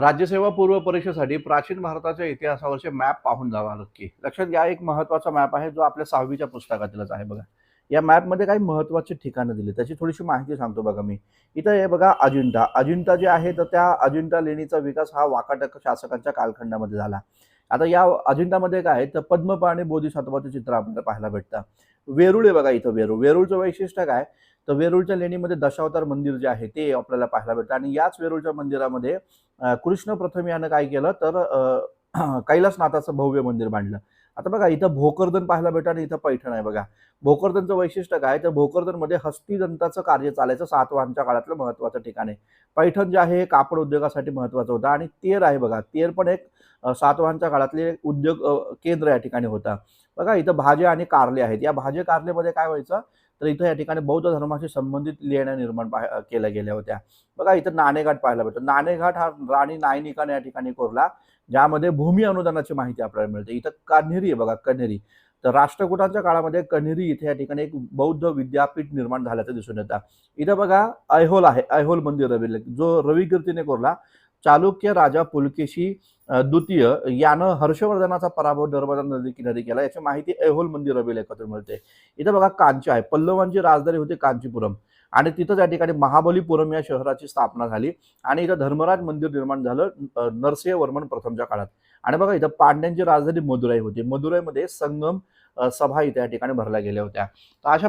राज्यसेवा पूर्व परीक्षेसाठी प्राचीन भारताच्या इतिहासावरचे मॅप पाहून जावा नक्की. लक्षात घ्या एक महत्त्वाचा मॅप आहे जो आपल्या सहावीच्या पुस्तकातीलच आहे बघा. या मॅपमध्ये काही महत्वाची ठिकाणं दिली त्याची थोडीशी माहिती सांगतो बघा मी. इथं हे बघा अजिंठा. अजिंठा जे आहे तर त्या अजिंठा लेणीचा विकास हा वाकाटक शासकांच्या कालखंडामध्ये झाला. आता या अजिंठामध्ये काय आहे, तर पद्मपा आणि बोधिसत्वाचं चित्र आपल्याला पाहायला भेटतं. वेरूळ आहे बघा इथं वेरूळ. वेरूळचं वैशिष्ट्य काय? तर वेरूळच्या लेणीमध्ये दशावतार मंदिर जे आहे ते आपल्याला पाहायला भेटतं. आणि याच वेरूळच्या मंदिरामध्ये कृष्ण प्रथम यानं काय केलं तर कैलासनाथाचं भव्य मंदिर बांधलं. आता बघा इथं भोकरदन पाहायला भेटा आणि इथं पैठण आहे बघा. भोकरदनचं वैशिष्ट्य काय? तर भोकरदनमध्ये हस्तिदंताचं कार्य चालायचं सातवाहनच्या काळातलं महत्त्वाचं ठिकाण आहे. पैठण जे आहे हे कापड उद्योगासाठी महत्त्वाचं होतं आणि तेर आहे बघा. तेर पण एक सातवाहनच्या काळातले उद्योग केंद्र या ठिकाणी होता. बघा इथं भाजे आणि कारले आहेत. या भाजे कारलेमध्ये काय व्हायचं? तर इथं या ठिकाणी बौद्ध धर्माशी संबंधित लेण्या निर्माण केल्या गेल्या होत्या. बघा इथं नाणेघाट पाहायला भेटतो. नाणेघाट हा राणी नायनिकाने या ठिकाणी कोरला ज्यामध्ये भूमी अनुदानाची माहिती आपल्याला मिळते. इथं कन्हेरी आहे बघा कन्हेरी. तर राष्ट्रकुटांच्या काळामध्ये कन्हेरी इथे या ठिकाणी एक बौद्ध विद्यापीठ निर्माण झाल्याचं दिसून येतं. इथं बघा ऐहोल आहे ऐहोल मंदिर रवी जो रविकीर्तीने कोरला. चालुक्य राजा पुलकेशी द्वितीय यानं हर्षवर्धनाचा पराभव नर्मदा नदी किनारी केला. याची माहिती ऐहोल मंदिर एकत्र मिळते. इथं बघा कांची आहे. पल्लवांची राजधानी होती कांचीपुरम. आणि तिथं त्या ठिकाणी महाबलीपुरम या शहराची स्थापना झाली. आणि इथं धर्मराज मंदिर निर्माण झालं नरसिंहवर्मन प्रथमच्या काळात. आणि बघा इथं पांड्यांची राजधानी मदुराई होती. मदुराईमध्ये संगम सभा इथे या ठिकाणी भरल्या गेल्या होत्या. तर अशा